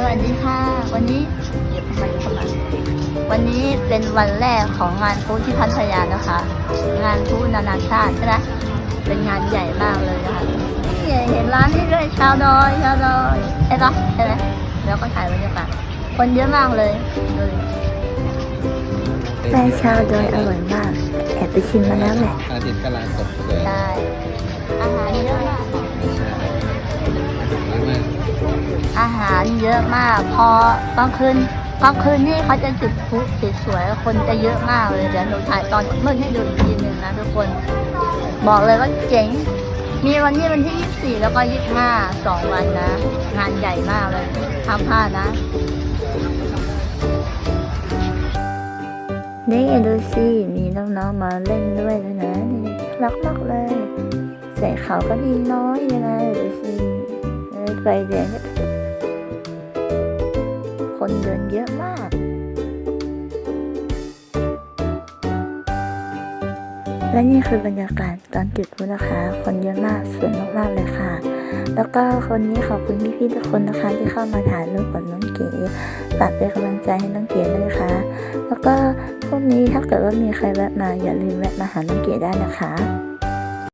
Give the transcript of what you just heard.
สวัสดีค่ะ วันนี้เก็บมันเข้ามาวันนี้เป็นวันแรกของงานพูที่พัทยานะคะ งานพูนานาชาติใช่ไหมเป็นงานใหญ่มากเลยนะคะนี่เห็นร้านนี้ด้วยชาวดอยชาวดอยใช่ปะใช่ไหมแล้วก็ถ่ายบรรยากาศคนเยอะมากเลยดูดิแป้งชาวดอยอร่อยมากแอบไปชิมมาแล้วแหละอาทิตย์กำลังตกเลยใช่อาหาร อาหารเยอะมาก พอกลางคืนกลางคืนนี่เขาจะจุดพลุสวยๆคนจะเยอะมากเลยเดี๋ยวหนูถ่ายตอนมืดให้ดูอีกทีหนึ่งนะทุกคน บอกเลยว่าเจ๋ง มีวันนี้วันที่ 24 แล้วก็ 25สองวันนะ งานใหญ่มากเลยห้ามพลานะนี่ดูสิมีน้องๆมาเล่นด้วยแล้วนะนี่รักมากเลยใส่เขาก็ดีน้อยยังไงดูสิเออไฟแดงเนี่ย คนเดินเยอะมาก และนี่คือบรรยากาศตอนจุดพลุนะคะ คนเยอะมากสวยมากๆเลยค่ะ แล้วก็คนนี้ขอบคุณพี่ๆทุกคนนะคะ ที่เข้ามาถ่ายรูปกับน้องเก๋ฝากเป็นกำลังใจให้น้องเก๋ด้วยนะคะ แล้วก็พรุ่งนี้ถ้าเกิดว่ามีใครแวะมาอย่าลืมแวะมาหาน้องเก๋ได้นะคะ